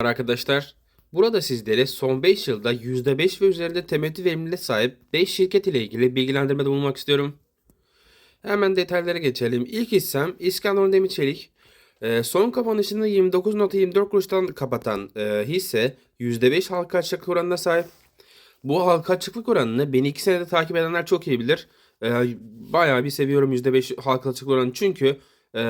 Arkadaşlar, burada sizlere son 5 yılda %5 ve üzerinde temettü verimliliğe sahip 5 şirket ile ilgili bilgilendirmede bulunmak istiyorum. Hemen detaylara geçelim. İlk hissem İskenderun Demir Çelik. Ee, son kapanışını 29.24 kuruştan kapatan e, hisse %5 halka açıklık oranına sahip. Bu halka açıklık oranını beni 2 senede takip edenler çok iyi bilir. Ee, bayağı bir seviyorum %5 halka açıklık oranı çünkü e,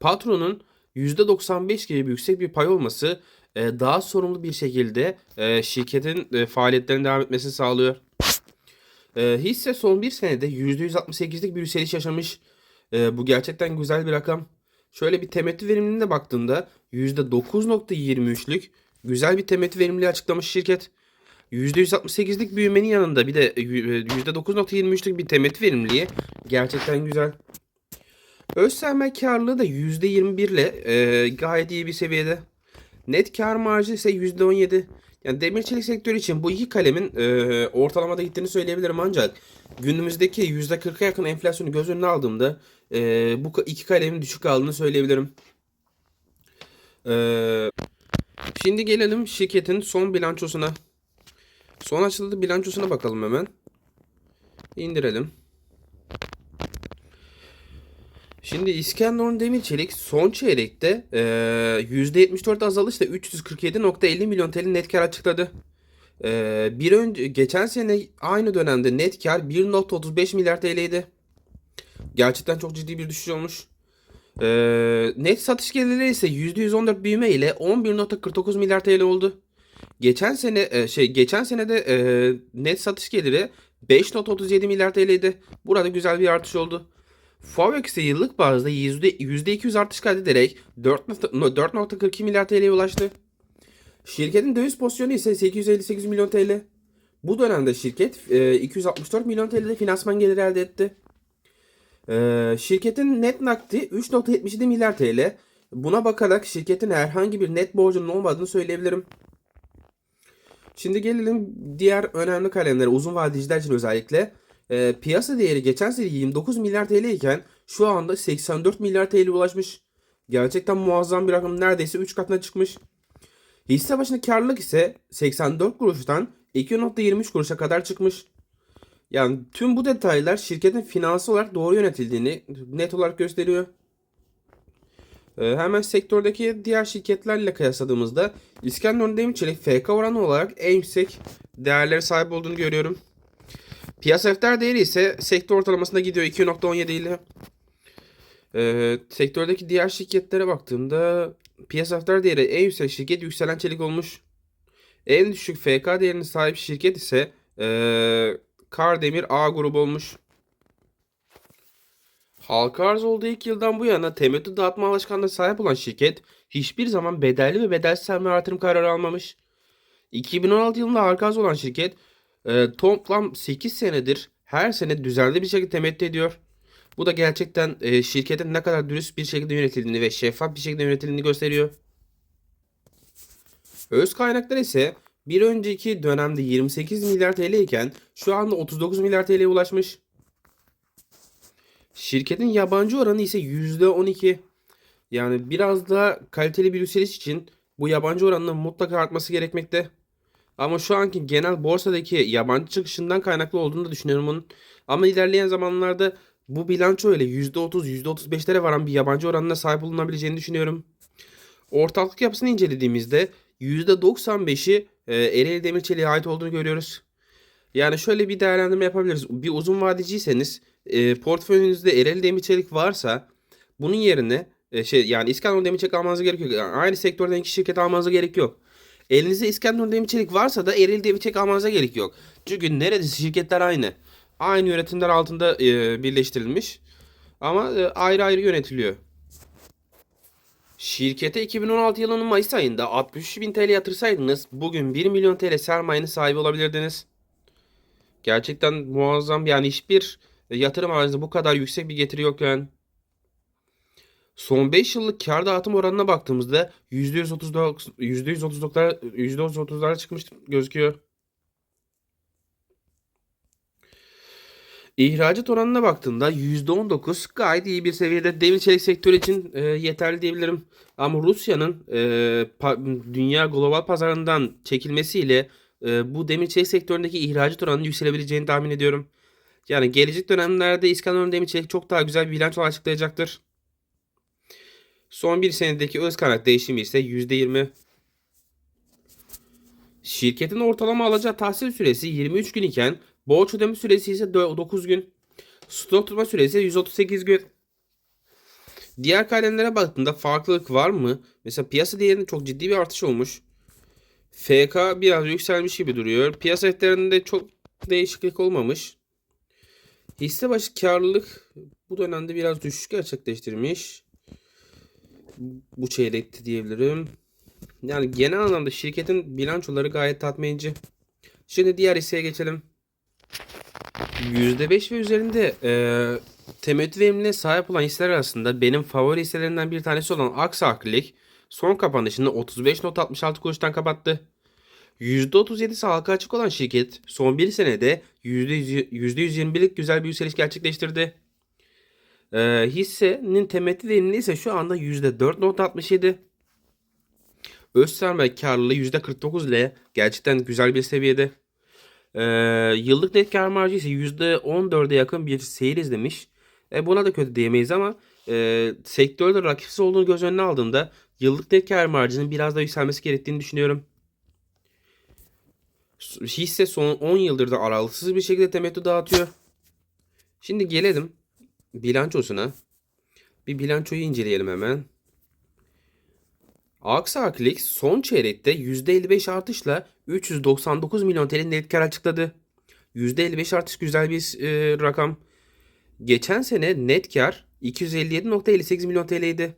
patronun %95 gibi yüksek bir pay olması e, daha sorumlu bir şekilde e, şirketin e, devam etmesini sağlıyor. E, hisse son bir senede %168'lik bir yükseliş yaşamış. E, bu gerçekten güzel bir rakam. Şöyle bir temettü verimliliğine baktığında %9.23'lük güzel bir temettü verimliliği açıklamış şirket. %168'lik büyümenin yanında bir de e, %9.23'lük bir temettü verimliliği gerçekten güzel. Öz sermaye karlılığı da %21 ile e, gayet iyi bir seviyede. Net kar marjı ise %17. Yani demir çelik sektörü için bu iki kalemin e, ortalamada gittiğini söyleyebilirim ancak günümüzdeki %40'a yakın enflasyonu göz önüne aldığımda e, bu iki kalemin düşük kaldığını söyleyebilirim. E, şimdi gelelim şirketin son bilançosuna. Son açıldığı bilançosuna bakalım hemen. İndirelim. Şimdi İskenderun Demirçelik son çeyrekte eee, %74 azalışla 347.50 milyon TL net kar açıkladı. Eee, bir önce geçen sene aynı dönemde net kar 1.35 milyar TL'ydi. Gerçekten çok ciddi bir düşüş olmuş. Eee, net satış gelirleri ise %114 büyüme ile 11.49 milyar TL oldu. Geçen sene e, şey geçen senede e, net satış geliri 5.37 milyar TL'ydi. Burada güzel bir artış oldu. Forex ise yıllık bazda yüzde 200 artış kaydederek 4.42 milyar TL'ye ulaştı. Şirketin döviz pozisyonu ise 858 milyon TL. Bu dönemde şirket e, 264 milyon TL'de finansman geliri elde etti. E, şirketin net nakdi 3.77 milyar TL. Buna bakarak şirketin herhangi bir net borcunun olmadığını söyleyebilirim. Şimdi gelelim diğer önemli kalemlere uzun vadeciler için özellikle. Ee, piyasa değeri geçen sene 29 milyar TL iken şu anda 84 milyar TL ulaşmış. Gerçekten muazzam bir rakam neredeyse 3 katına çıkmış. Hisse başına karlılık ise 84 kuruştan 2.23 kuruşa kadar çıkmış. Yani tüm bu detaylar şirketin finansal olarak doğru yönetildiğini net olarak gösteriyor. Ee, hemen sektördeki diğer şirketlerle kıyasladığımızda İskenderun Demirçelik FK oranı olarak en yüksek değerlere sahip olduğunu görüyorum. Piyasa defter değeri ise sektör ortalamasında gidiyor 2.17 ile. Ee, sektördeki diğer şirketlere baktığımda piyasa defter değeri en yüksek şirket Yükselen Çelik olmuş. En düşük FK değerine sahip şirket ise ee, Kardemir A grubu olmuş. Halka arz olduğu ilk yıldan bu yana temettü dağıtma alışkanlığına sahip olan şirket hiçbir zaman bedelli ve bedelsiz sermaye artırım kararı almamış. 2016 yılında halka arz olan şirket e, toplam 8 senedir her sene düzenli bir şekilde temettü ediyor. Bu da gerçekten e, şirketin ne kadar dürüst bir şekilde yönetildiğini ve şeffaf bir şekilde yönetildiğini gösteriyor. Öz kaynaklar ise bir önceki dönemde 28 milyar TL iken şu anda 39 milyar TL'ye ulaşmış. Şirketin yabancı oranı ise %12. Yani biraz daha kaliteli bir yükseliş için bu yabancı oranının mutlaka artması gerekmekte. Ama şu anki genel borsadaki yabancı çıkışından kaynaklı olduğunu da düşünüyorum onun. Ama ilerleyen zamanlarda bu bilanço ile %30, %35'lere varan bir yabancı oranına sahip olunabileceğini düşünüyorum. Ortaklık yapısını incelediğimizde %95'i e, Ereğli Demirçelik'e ait olduğunu görüyoruz. Yani şöyle bir değerlendirme yapabiliriz. Bir uzun vadeciyseniz e, portföyünüzde Ereğli Demirçelik varsa bunun yerine e, şey yani İskenderun Demirçelik almanıza gerek yok. Yani aynı sektörden iki şirket almanıza gerek yok. Elinizde İskenderun Demirçelik varsa da Ereğli Demirçelik almanıza gerek yok. Çünkü neredeyse şirketler aynı. Aynı yönetimler altında e, birleştirilmiş. Ama e, ayrı ayrı yönetiliyor. Şirkete 2016 yılının Mayıs ayında 63 bin TL yatırsaydınız bugün 1 milyon TL sermayenin sahibi olabilirdiniz. Gerçekten muazzam yani hiçbir yatırım haricinde bu kadar yüksek bir getiri yok yani. Son 5 yıllık kar dağıtım oranına baktığımızda %139 %139'lar %130'lara çıkmış gözüküyor. İhracat oranına baktığımda %19 gayet iyi bir seviyede. Demir çelik sektörü için e, yeterli diyebilirim. Ama Rusya'nın e, pa- dünya global pazarından çekilmesiyle e, bu demir çelik sektöründeki ihracat oranının yükselebileceğini tahmin ediyorum. Yani gelecek dönemlerde İskenderun Demir Çelik çok daha güzel bir bilanço açıklayacaktır. Son bir senedeki öz kaynak değişimi ise %20. Şirketin ortalama alacağı tahsil süresi 23 gün iken borç ödeme süresi ise 9 gün. Stok tutma süresi 138 gün. Diğer kalemlere baktığında farklılık var mı? Mesela piyasa değerinde çok ciddi bir artış olmuş. FK biraz yükselmiş gibi duruyor. Piyasa etlerinde çok değişiklik olmamış. Hisse başı karlılık bu dönemde biraz düşüş gerçekleştirmiş. Bu çeyrekte diyebilirim. Yani genel anlamda şirketin bilançoları gayet tatminci. Şimdi diğer hisseye geçelim. %5 ve üzerinde e, temettü verimliliğine sahip olan hisseler arasında benim favori hisselerimden bir tanesi olan Aksa Akrilik son kapanışını 35.66 kuruştan kapattı. %37'si halka açık olan şirket son bir senede %100 %121'lik güzel bir yükseliş gerçekleştirdi. E, hissenin temettü verimliliği ise şu anda %4.67. Öz sermaye karlılığı %49 ile gerçekten güzel bir seviyede. Ee, yıllık net kar marjı ise %14'e yakın bir seyir izlemiş. E, buna da kötü diyemeyiz ama e, sektörde rakipsiz olduğunu göz önüne aldığımda yıllık net kar marjının biraz daha yükselmesi gerektiğini düşünüyorum. Hisse son 10 yıldır da aralıksız bir şekilde temettü dağıtıyor. Şimdi gelelim bilançosuna. Bir bilançoyu inceleyelim hemen. Aksaklik son çeyrekte %55 artışla 399 milyon TL net kar açıkladı. %55 artış güzel bir e, rakam. Geçen sene net kar 257.58 milyon TL'ydi.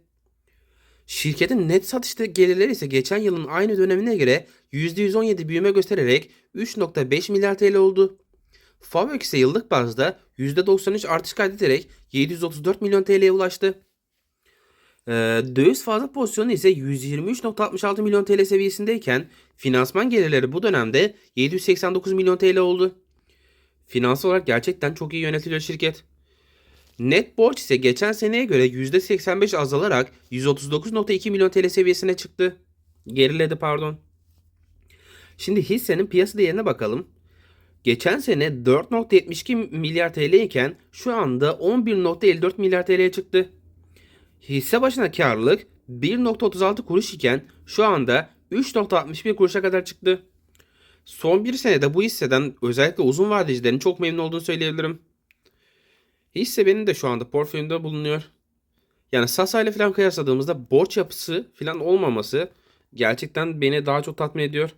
Şirketin net satışta gelirleri ise geçen yılın aynı dönemine göre %117 büyüme göstererek 3.5 milyar TL oldu. FAVÖK ise yıllık bazda %93 artış kaydederek 734 milyon TL'ye ulaştı. Ee, döviz fazla pozisyonu ise 123.66 milyon TL seviyesindeyken finansman gelirleri bu dönemde 789 milyon TL oldu. Finansal olarak gerçekten çok iyi yönetiliyor şirket. Net borç ise geçen seneye göre %85 azalarak 139.2 milyon TL seviyesine çıktı. Geriledi pardon. Şimdi hissenin piyasa değerine bakalım. Geçen sene 4.72 milyar TL iken şu anda 11.54 milyar TL'ye çıktı. Hisse başına karlılık 1.36 kuruş iken şu anda 3.61 kuruşa kadar çıktı. Son bir senede bu hisseden özellikle uzun vadecilerin çok memnun olduğunu söyleyebilirim. Hisse benim de şu anda portföyümde bulunuyor. Yani Sasa ile falan kıyasladığımızda borç yapısı falan olmaması gerçekten beni daha çok tatmin ediyor.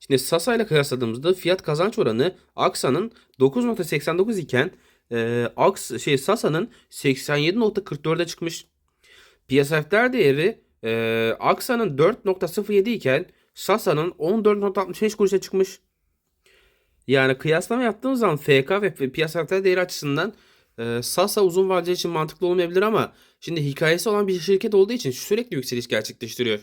Şimdi Sasa ile kıyasladığımızda fiyat kazanç oranı Aksa'nın 9.89 iken e, Aks şey Sasa'nın 87.44'e çıkmış. Defter değeri e, Aksa'nın 4.07 iken Sasa'nın 14.65 kuruşa çıkmış. Yani kıyaslama yaptığımız zaman FK ve piyasa defter değeri açısından e, Sasa uzun vadeli için mantıklı olmayabilir ama şimdi hikayesi olan bir şirket olduğu için sürekli yükseliş gerçekleştiriyor.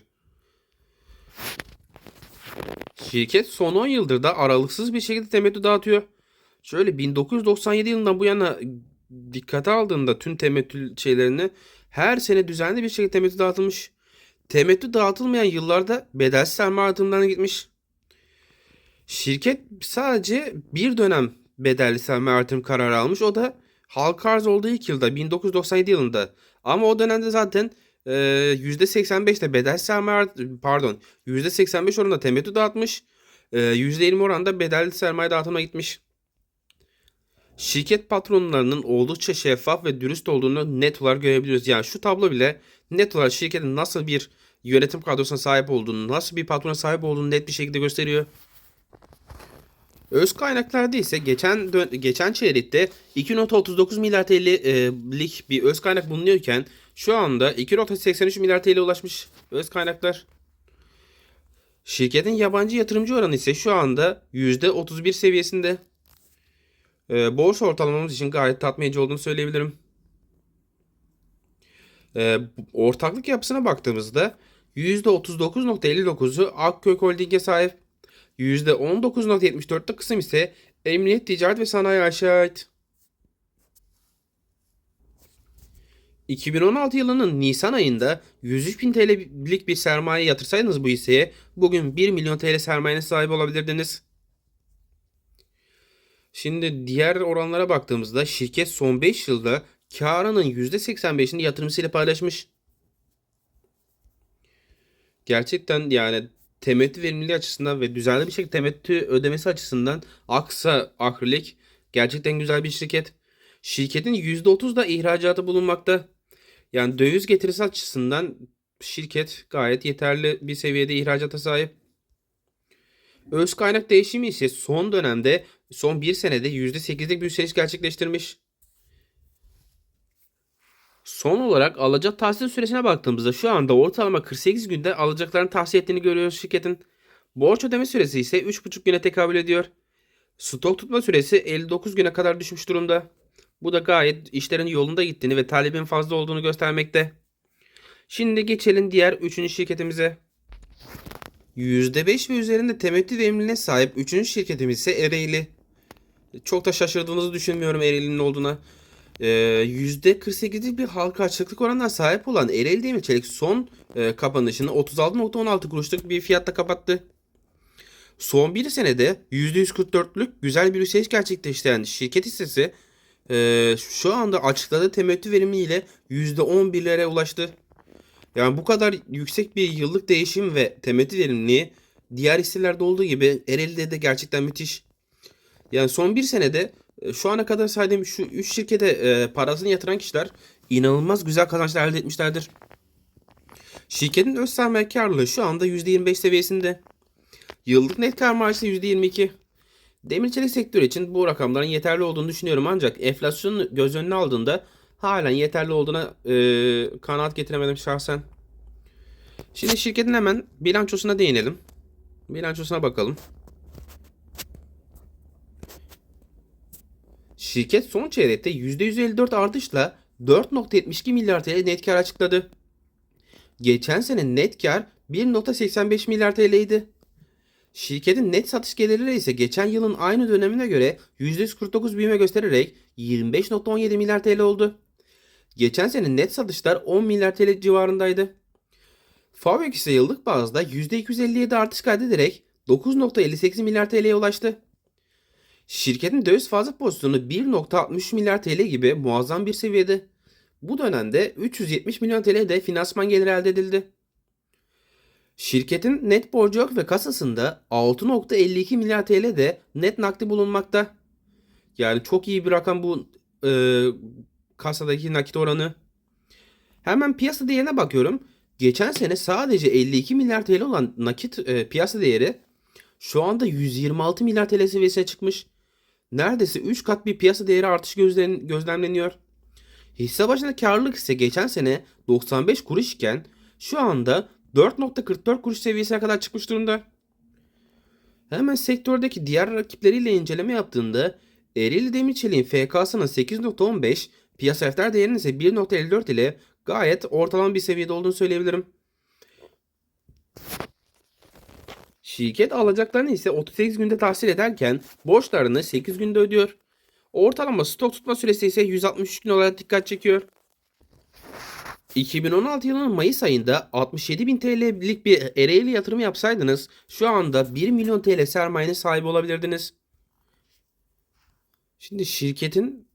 Şirket son 10 yıldır da aralıksız bir şekilde temettü dağıtıyor. Şöyle 1997 yılından bu yana dikkate aldığında tüm temettü şeylerini her sene düzenli bir şekilde temettü dağıtılmış. Temettü dağıtılmayan yıllarda bedelsiz sermaye artımlarına gitmiş. Şirket sadece bir dönem bedelli sermaye artım kararı almış. O da halka arz olduğu ilk yılda 1997 yılında. Ama o dönemde zaten e, %85'te bedelsiz sermaye pardon %85 oranında temettü dağıtmış. E, %20 oranda bedelli sermaye dağıtımına gitmiş. Şirket patronlarının oldukça şeffaf ve dürüst olduğunu net olarak görebiliyoruz. Yani şu tablo bile net olarak şirketin nasıl bir yönetim kadrosuna sahip olduğunu, nasıl bir patrona sahip olduğunu net bir şekilde gösteriyor. Öz kaynaklarda ise geçen geçen çeyrekte 2.39 milyar TL'lik bir öz kaynak bulunuyorken şu anda 2.83 milyar TL'ye ulaşmış öz kaynaklar. Şirketin yabancı yatırımcı oranı ise şu anda %31 seviyesinde. E, borsa ortalamamız için gayet tatmin olduğunu söyleyebilirim. E, ortaklık yapısına baktığımızda %39.59'u Akkök Holding'e sahip. %19.74'te kısım ise Emniyet Ticaret ve Sanayi AŞ'e ait. 2016 yılının Nisan ayında 103 bin TL'lik bir sermaye yatırsaydınız bu hisseye bugün 1 milyon TL sermayene sahip olabilirdiniz. Şimdi diğer oranlara baktığımızda şirket son 5 yılda karının %85'ini yatırımcısıyla paylaşmış. Gerçekten yani temettü verimliliği açısından ve düzenli bir şekilde temettü ödemesi açısından Aksa Akrilik gerçekten güzel bir şirket. Şirketin %30 da ihracatı bulunmakta. Yani döviz getirisi açısından şirket gayet yeterli bir seviyede ihracata sahip. Öz kaynak değişimi ise son dönemde son bir senede %8'lik bir yükseliş gerçekleştirmiş. Son olarak alacak tahsil süresine baktığımızda şu anda ortalama 48 günde alacaklarını tahsil ettiğini görüyoruz şirketin. Borç ödeme süresi ise 3,5 güne tekabül ediyor. Stok tutma süresi 59 güne kadar düşmüş durumda. Bu da gayet işlerin yolunda gittiğini ve talebin fazla olduğunu göstermekte. Şimdi geçelim diğer üçüncü şirketimize. %5 ve üzerinde temettü verimliliğine sahip üçüncü şirketimiz ise Ereğli. Çok da şaşırdığınızı düşünmüyorum Ereğli'nin olduğuna. Ee, %48'lik bir halka açıklık oranına sahip olan Ereğli Demir Çelik son e, kapanışını 36.16 kuruşluk bir fiyatta kapattı. Son bir senede %144'lük güzel bir yükseliş gerçekleştiren şirket hissesi e, şu anda açıkladığı temettü verimiyle %11'lere ulaştı. Yani bu kadar yüksek bir yıllık değişim ve temettü verimliliği diğer hisselerde olduğu gibi Ereğli'de de gerçekten müthiş. Yani son bir senede e, şu ana kadar saydığım şu 3 şirkete e, parasını yatıran kişiler inanılmaz güzel kazançlar elde etmişlerdir. Şirketin öz sermaye karlılığı şu anda %25 seviyesinde. Yıllık net kar marjı %22. Demir çelik sektörü için bu rakamların yeterli olduğunu düşünüyorum ancak enflasyonu göz önüne aldığında halen yeterli olduğuna e, kanaat getiremedim şahsen. Şimdi şirketin hemen bilançosuna değinelim. Bilançosuna bakalım. Şirket son çeyrekte %154 artışla 4.72 milyar TL net kar açıkladı. Geçen sene net kar 1.85 milyar TL'ydi. Şirketin net satış gelirleri ise geçen yılın aynı dönemine göre %149 büyüme göstererek 25.17 milyar TL oldu. Geçen sene net satışlar 10 milyar TL civarındaydı. Fabrik ise yıllık bazda %257 artış kaydederek 9.58 milyar TL'ye ulaştı. Şirketin döviz fazla pozisyonu 1.63 milyar TL gibi muazzam bir seviyede. Bu dönemde 370 milyon TL de finansman geliri elde edildi. Şirketin net borcu yok ve kasasında 6.52 milyar TL de net nakdi bulunmakta. Yani çok iyi bir rakam bu e, kasadaki nakit oranı. Hemen piyasa değerine bakıyorum. Geçen sene sadece 52 milyar TL olan nakit e, piyasa değeri şu anda 126 milyar TL seviyesine çıkmış. Neredeyse 3 kat bir piyasa değeri artış gözlen, gözlemleniyor. Hisse başına karlılık ise geçen sene 95 kuruş iken şu anda 4.44 kuruş seviyesine kadar çıkmış durumda. Hemen sektördeki diğer rakipleriyle inceleme yaptığında Ereğli Demirçelik'in FK'sının 8.15, piyasa defter değerinin ise 1.54 ile gayet ortalama bir seviyede olduğunu söyleyebilirim. Şirket alacaklarını ise 38 günde tahsil ederken borçlarını 8 günde ödüyor. Ortalama stok tutma süresi ise 163 gün olarak dikkat çekiyor. 2016 yılının Mayıs ayında 67 bin TL'lik bir Ereğli yatırım yapsaydınız şu anda 1 milyon TL sermayenin sahibi olabilirdiniz. Şimdi şirketin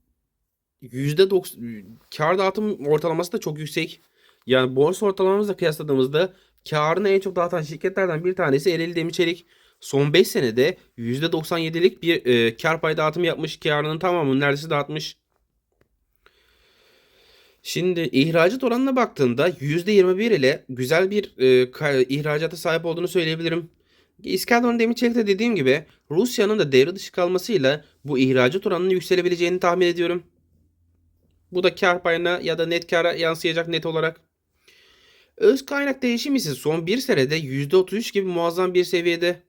%90 kar dağıtım ortalaması da çok yüksek. Yani borsa ortalamamızla kıyasladığımızda karını en çok dağıtan şirketlerden bir tanesi Ereğli Demirçelik. Son 5 senede %97'lik bir e, kar pay dağıtımı yapmış. Karının tamamını neredeyse dağıtmış. Şimdi ihracat oranına baktığında %21 ile güzel bir e, ihracata sahip olduğunu söyleyebilirim. İskenderun Demirçelik'te dediğim gibi Rusya'nın da devre dışı kalmasıyla bu ihracat oranının yükselebileceğini tahmin ediyorum. Bu da kar payına ya da net kara yansıyacak net olarak. Öz kaynak değişimi ise son bir senede %33 gibi muazzam bir seviyede.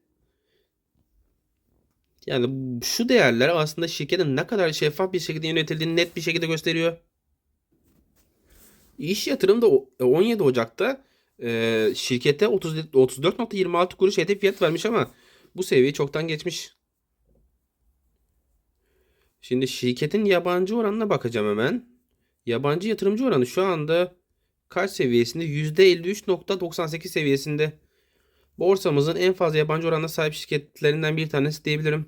Yani şu değerler aslında şirketin ne kadar şeffaf bir şekilde yönetildiğini net bir şekilde gösteriyor. İş yatırım da 17 Ocak'ta e, şirkete 34.26 kuruş hedef fiyat vermiş ama bu seviyeyi çoktan geçmiş. Şimdi şirketin yabancı oranına bakacağım hemen. Yabancı yatırımcı oranı şu anda kaç seviyesinde? %53.98 seviyesinde. Borsamızın en fazla yabancı oranına sahip şirketlerinden bir tanesi diyebilirim.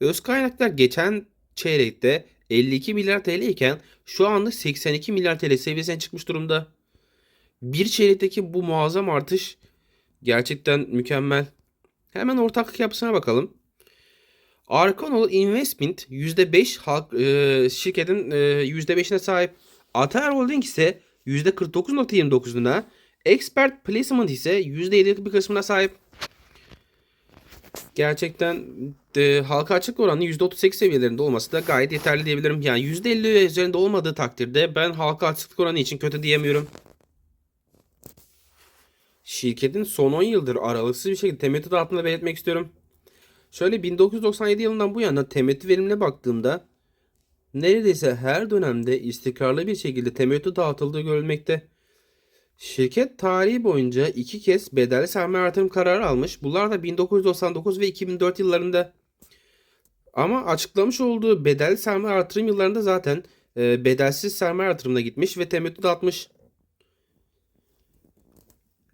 Öz kaynaklar geçen çeyrekte 52 milyar TL iken şu anda 82 milyar TL seviyesine çıkmış durumda. Bir çeyrekteki bu muazzam artış gerçekten mükemmel. Hemen ortaklık yapısına bakalım. Arkanol Investment %5 halk, e, şirketin e, %5'ine sahip. Atar Holding ise %49.29'una, Expert Placement ise %7'lik bir kısmına sahip. Gerçekten e, halka açık oranı %38 seviyelerinde olması da gayet yeterli diyebilirim. Yani %50 ve üzerinde olmadığı takdirde ben halka açıklık oranı için kötü diyemiyorum. Şirketin son 10 yıldır aralıksız bir şekilde temettü dağıttığını belirtmek istiyorum. Şöyle 1997 yılından bu yana temettü verimine baktığımda neredeyse her dönemde istikrarlı bir şekilde temettü dağıtıldığı görülmekte. Şirket tarihi boyunca iki kez bedelli sermaye artırım kararı almış. Bunlar da 1999 ve 2004 yıllarında. Ama açıklamış olduğu bedelli sermaye artırım yıllarında zaten e, bedelsiz sermaye artırımına gitmiş ve temettü dağıtmış.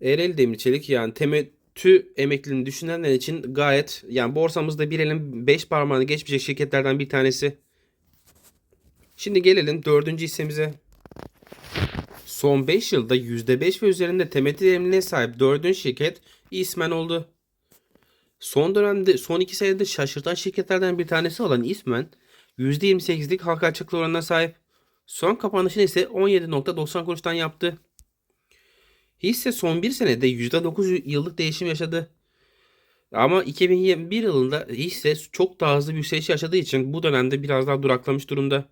Ereğli Demir Çelik yani temettü emekliliğini düşünenler için gayet yani borsamızda bir elin 5 parmağını geçmeyecek şirketlerden bir tanesi. Şimdi gelelim dördüncü hissemize. Son 5 yılda %5 ve üzerinde temettü verimliliğine sahip dördüncü şirket İsmen oldu. Son dönemde son 2 senede şaşırtan şirketlerden bir tanesi olan İsmen %28'lik halka açıklık oranına sahip. Son kapanışını ise 17.90 kuruştan yaptı. Hisse son bir senede %9 yıllık değişim yaşadı. Ama 2021 yılında hisse çok daha hızlı bir yükseliş yaşadığı için bu dönemde biraz daha duraklamış durumda.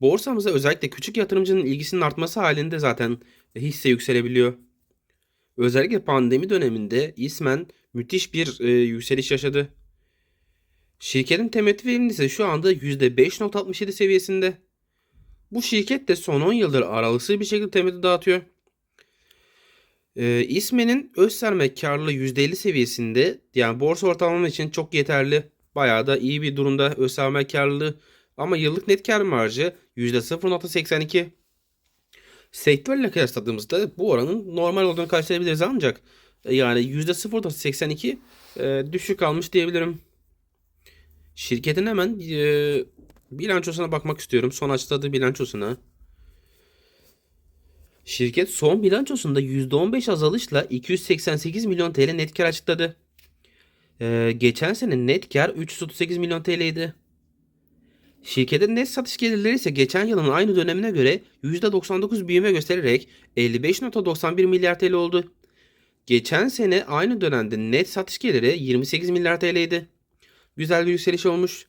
Borsamıza özellikle küçük yatırımcının ilgisinin artması halinde zaten hisse yükselebiliyor. Özellikle pandemi döneminde İsmen müthiş bir e, yükseliş yaşadı. Şirketin temettü verimliliği ise şu anda %5.67 seviyesinde. Bu şirket de son 10 yıldır aralıksız bir şekilde temettü dağıtıyor. E, İSME'nin öz sermaye karlılığı %50 seviyesinde yani borsa ortalama için çok yeterli. Bayağı da iyi bir durumda öz sermaye karlılığı. Ama yıllık net kar marjı %0.82. Sektörle kıyasladığımızda bu oranın normal olduğunu karşılayabiliriz ancak yani %0.82 e, düşük kalmış diyebilirim. Şirketin hemen e, bilançosuna bakmak istiyorum. Son açıkladığı bilançosuna. Şirket son bilançosunda %15 azalışla 288 milyon TL net kar açıkladı. Ee, geçen sene net kar 338 milyon TL idi. Şirketin net satış gelirleri ise geçen yılın aynı dönemine göre %99 büyüme göstererek 55.91 milyar TL oldu. Geçen sene aynı dönemde net satış geliri 28 milyar TL idi. Güzel bir yükseliş olmuş.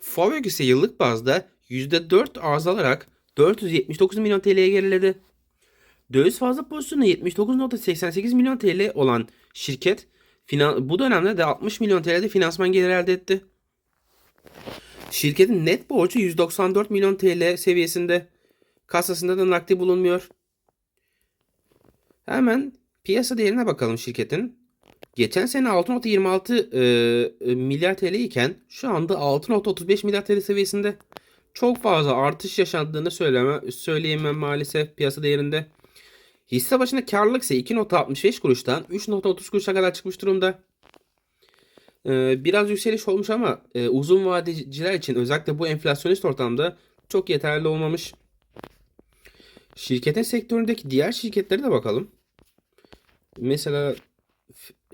FOVÖK ise yıllık bazda %4 azalarak 479 milyon TL'ye geriledi. Döviz fazla pozisyonu 79.88 milyon TL olan şirket bu dönemde de 60 milyon TL'de finansman geliri elde etti. Şirketin net borcu 194 milyon TL seviyesinde. Kasasında da nakdi bulunmuyor. Hemen piyasa değerine bakalım şirketin. Geçen sene 6.26 e, milyar TL iken şu anda 6.35 milyar TL seviyesinde. Çok fazla artış yaşandığını söyleme, söyleyemem maalesef piyasa değerinde. Hisse başına karlılık ise 2.65 kuruştan 3.30 kuruşa kadar çıkmış durumda. Ee, biraz yükseliş olmuş ama e, uzun vadeciler için özellikle bu enflasyonist ortamda çok yeterli olmamış. Şirketin sektöründeki diğer şirketlere de bakalım. Mesela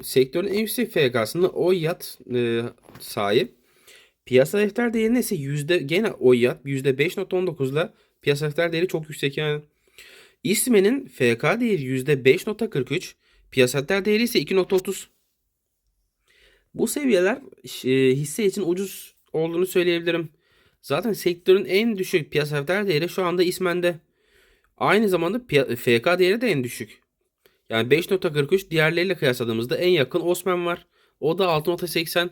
sektörün en yüksek FK'sında OYAT e, sahip. Piyasa defter değerine ise yüzde gene OYAT %5.19 ile piyasa defter değeri çok yüksek yani. İSME'nin FK değeri %5.43, piyasa değeri ise 2.30. Bu seviyeler e, hisse için ucuz olduğunu söyleyebilirim. Zaten sektörün en düşük piyasa değeri şu anda İSMEN'de. Aynı zamanda FK değeri de en düşük. Yani 5.43 diğerleriyle kıyasladığımızda en yakın Osman var. O da 6.80.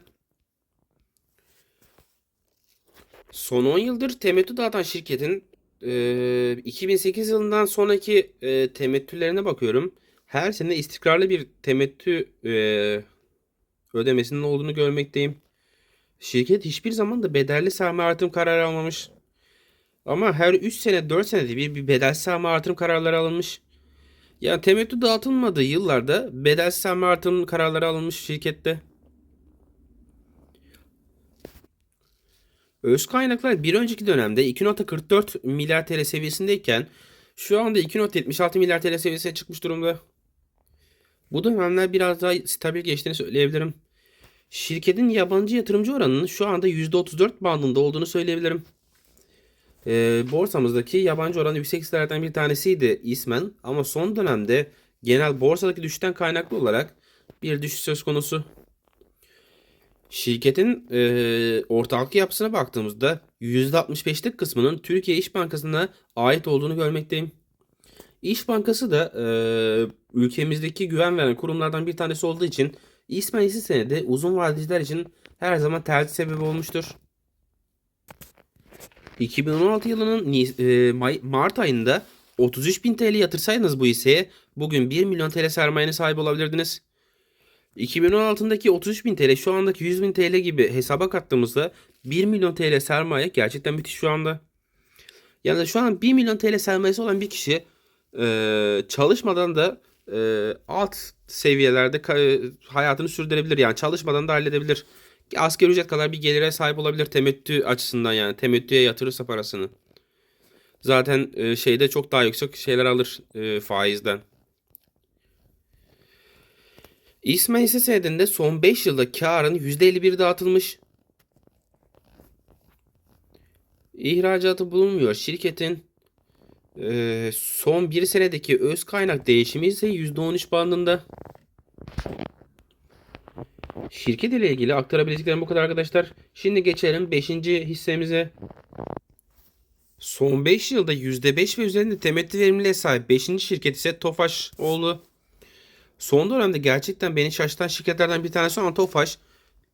Son 10 yıldır temettü dağıtan şirketin e, 2008 yılından sonraki e, temettülerine bakıyorum. Her sene istikrarlı bir temettü ödemesinin olduğunu görmekteyim. Şirket hiçbir zaman da bedelli sermaye artım kararı almamış. Ama her 3 sene 4 senede bir, bir bedelsiz sermaye artırım kararları alınmış. Yani temettü dağıtılmadığı yıllarda bedelsiz sermaye artırım kararları alınmış şirkette. Öz kaynaklar bir önceki dönemde 2.44 milyar TL seviyesindeyken şu anda 2.76 milyar TL seviyesine çıkmış durumda. Bu dönemler biraz daha stabil geçtiğini söyleyebilirim. Şirketin yabancı yatırımcı oranının şu anda %34 bandında olduğunu söyleyebilirim. Ee, borsamızdaki yabancı oran yüksek hisselerden bir tanesiydi ismen ama son dönemde genel borsadaki düşüşten kaynaklı olarak bir düşüş söz konusu. Şirketin e, ortaklık yapısına baktığımızda %65'lik kısmının Türkiye İş Bankası'na ait olduğunu görmekteyim. İş Bankası da e, ülkemizdeki güven veren kurumlardan bir tanesi olduğu için İsmen hisse senedi uzun vadeciler için her zaman tercih sebebi olmuştur. 2016 yılının e, Mart ayında 33.000 TL yatırsaydınız bu hisseye bugün 1 milyon TL sermayene sahip olabilirdiniz. 2016'daki 33.000 TL şu andaki 100.000 TL gibi hesaba kattığımızda 1 milyon TL sermaye gerçekten müthiş şu anda. Yani şu an 1 milyon TL sermayesi olan bir kişi e, çalışmadan da e, alt seviyelerde hayatını sürdürebilir. Yani çalışmadan da halledebilir. Asgari ücret kadar bir gelire sahip olabilir temettü açısından yani. Temettüye yatırırsa parasını. Zaten e, şeyde çok daha yüksek şeyler alır e, faizden. İsmail senedinde son 5 yılda karın %51 dağıtılmış. İhracatı bulunmuyor. Şirketin e, son 1 senedeki öz kaynak değişimi ise %13 bandında. Şirket ile ilgili aktarabileceklerim bu kadar arkadaşlar. Şimdi geçelim 5. hissemize. Son 5 yılda %5 ve üzerinde temettü verimliliğe sahip 5. şirket ise Tofaş oldu. Son dönemde gerçekten beni şaşırtan şirketlerden bir tanesi olan Tofaş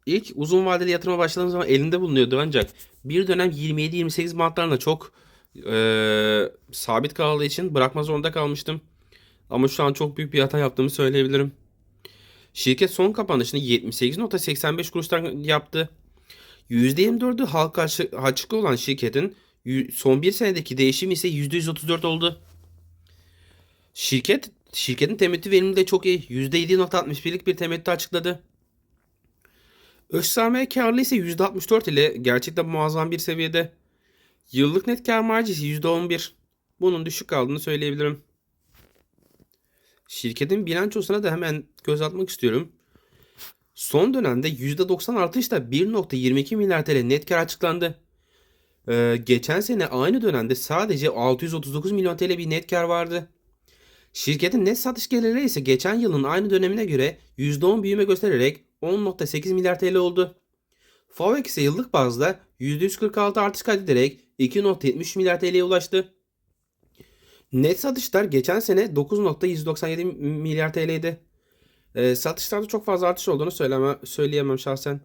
ilk uzun vadeli yatırıma başladığım zaman elinde bulunuyordu ancak bir dönem 27-28 bantlarında çok eee, sabit kaldığı için bırakma zorunda kalmıştım. Ama şu an çok büyük bir hata yaptığımı söyleyebilirim. Şirket son kapanışını 78.85 kuruştan yaptı. %24'ü halka açık, olan şirketin son bir senedeki değişimi ise %134 oldu. Şirket şirketin temettü verimliliği de çok iyi. %7.61'lik bir temettü açıkladı. Öz sermaye karlılığı ise %64 ile gerçekten muazzam bir seviyede. Yıllık net kar marjisi %11. Bunun düşük kaldığını söyleyebilirim. Şirketin bilançosuna da hemen göz atmak istiyorum. Son dönemde %90 artışla 1.22 milyar TL net kar açıklandı. Ee, geçen sene aynı dönemde sadece 639 milyon TL bir net kar vardı. Şirketin net satış gelirleri ise geçen yılın aynı dönemine göre %10 büyüme göstererek 10.8 milyar TL oldu. FAVÖK ise yıllık bazda %146 artış kaydederek 2.73 milyar TL'ye ulaştı. Net satışlar geçen sene 9.197 milyar TL'ydi. Ee, satışlarda çok fazla artış olduğunu söyleme, söyleyemem şahsen.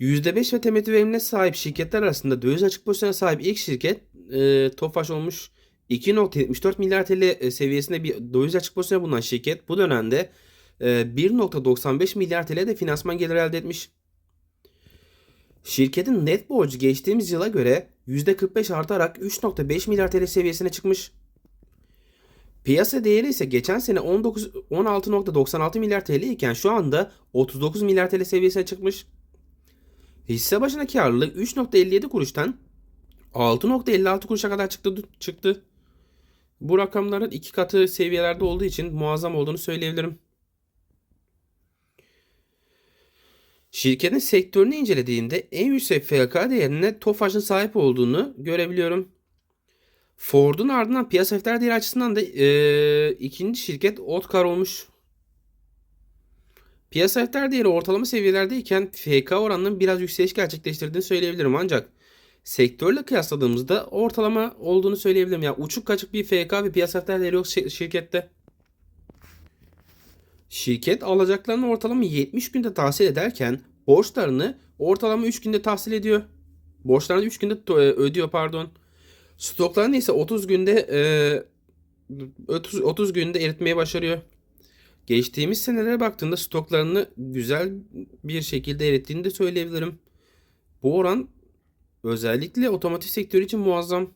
%5 ve temettü verimine sahip şirketler arasında döviz açık pozisyona sahip ilk şirket e, Tofaş olmuş. 2.74 milyar TL e, seviyesinde bir döviz açık pozisyona bulunan şirket bu dönemde e, 1.95 milyar TL de finansman geliri elde etmiş. Şirketin net borcu geçtiğimiz yıla göre %45 artarak 3.5 milyar TL seviyesine çıkmış. Piyasa değeri ise geçen sene 19 16.96 milyar TL iken şu anda 39 milyar TL seviyesine çıkmış. Hisse başına karlılık 3.57 kuruştan 6.56 kuruşa kadar çıktı. çıktı. Bu rakamların iki katı seviyelerde olduğu için muazzam olduğunu söyleyebilirim. Şirketin sektörünü incelediğimde en yüksek FK değerine Tofaş'ın sahip olduğunu görebiliyorum. Ford'un ardından piyasa defter değeri açısından da eee, ikinci şirket Otkar olmuş. Piyasa defter değeri ortalama seviyelerdeyken FK oranının biraz yükseliş gerçekleştirdiğini söyleyebilirim ancak sektörle kıyasladığımızda ortalama olduğunu söyleyebilirim. Yani uçuk kaçık bir FK ve piyasa defter değeri yok şi- şirkette. Şirket alacaklarını ortalama 70 günde tahsil ederken borçlarını ortalama 3 günde tahsil ediyor. Borçlarını 3 günde e, ödüyor pardon. Stoklarını ise 30 günde e, 30, 30 günde eritmeye başarıyor. Geçtiğimiz senelere baktığında stoklarını güzel bir şekilde erittiğini de söyleyebilirim. Bu oran Özellikle otomotiv sektörü için muazzam.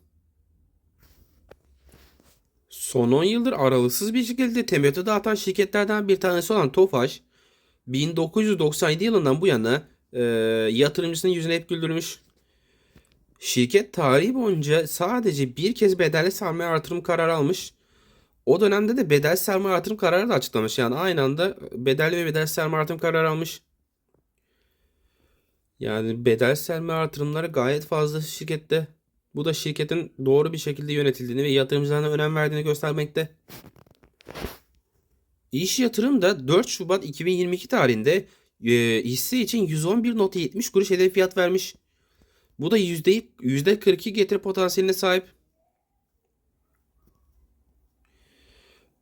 Son 10 yıldır aralıksız bir şekilde temettü dağıtan şirketlerden bir tanesi olan Tofaş, 1997 yılından bu yana e, yatırımcısının yüzüne hep güldürmüş. Şirket tarihi boyunca sadece bir kez bedelli sermaye artırım kararı almış. O dönemde de bedel sermaye artırım kararı da açıklamış. Yani aynı anda bedelli ve bedel sermaye artırım kararı almış. Yani bedel sermaye artırımları gayet fazla şirkette. Bu da şirketin doğru bir şekilde yönetildiğini ve yatırımcılarına önem verdiğini göstermekte. İş yatırım da 4 Şubat 2022 tarihinde e, hisse için 111.70 kuruş hedef fiyat vermiş. Bu da yüzde, %42 getiri potansiyeline sahip.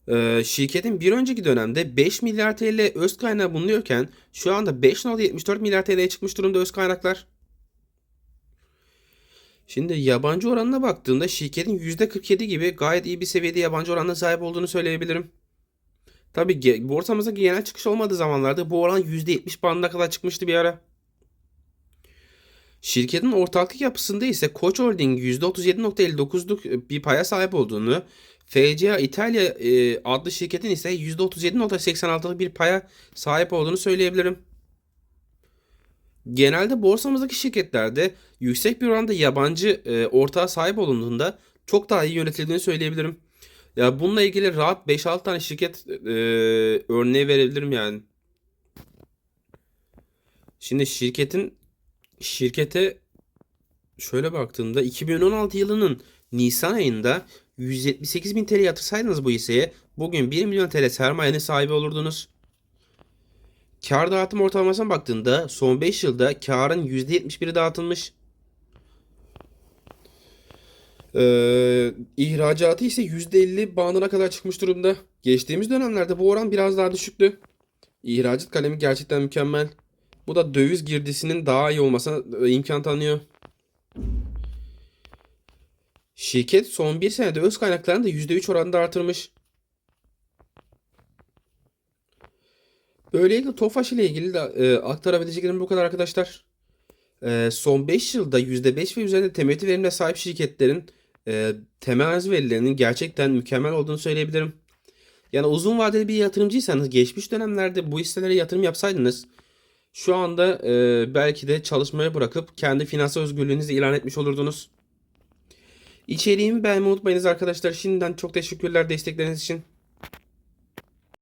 Ee, şirketin bir önceki dönemde 5 milyar TL öz kaynağı bulunuyorken şu anda 5.74 milyar TL'ye çıkmış durumda öz kaynaklar. Şimdi yabancı oranına baktığımda şirketin %47 gibi gayet iyi bir seviyede yabancı oranına sahip olduğunu söyleyebilirim. Tabii ge- borsamızda genel çıkış olmadığı zamanlarda bu oran %70 bandına kadar çıkmıştı bir ara. Şirketin ortaklık yapısında ise Koç Holding %37.59'luk bir paya sahip olduğunu, FCA İtalya e, adlı şirketin ise %37.86'lık bir paya sahip olduğunu söyleyebilirim. Genelde borsamızdaki şirketlerde yüksek bir oranda yabancı e, ortağa sahip olunduğunda çok daha iyi yönetildiğini söyleyebilirim. Ya bununla ilgili rahat 5-6 tane şirket e, örneği verebilirim yani. Şimdi şirketin şirkete şöyle baktığımda 2016 yılının Nisan ayında 178 bin TL yatırsaydınız bu hisseye bugün 1 milyon TL sermayenin sahibi olurdunuz. Kar dağıtım ortalamasına baktığında son 5 yılda karın %71'i dağıtılmış. Ee, ihracatı ise %50 bandına kadar çıkmış durumda. Geçtiğimiz dönemlerde bu oran biraz daha düşüktü. İhracat kalemi gerçekten mükemmel. Bu da döviz girdisinin daha iyi olmasına e, imkan tanıyor. Şirket son bir senede öz kaynaklarını da %3 oranında artırmış. Böylelikle Tofaş ile ilgili de e, aktarabileceklerim bu kadar arkadaşlar. E, son 5 yılda %5 ve üzerinde temettü verimine sahip şirketlerin e, temel verilerinin gerçekten mükemmel olduğunu söyleyebilirim. Yani uzun vadeli bir yatırımcıysanız geçmiş dönemlerde bu hisselere yatırım yapsaydınız şu anda e, belki de çalışmaya bırakıp kendi finansal özgürlüğünüzü ilan etmiş olurdunuz. İçeriğimi beğenmeyi unutmayınız arkadaşlar. Şimdiden çok teşekkürler destekleriniz için.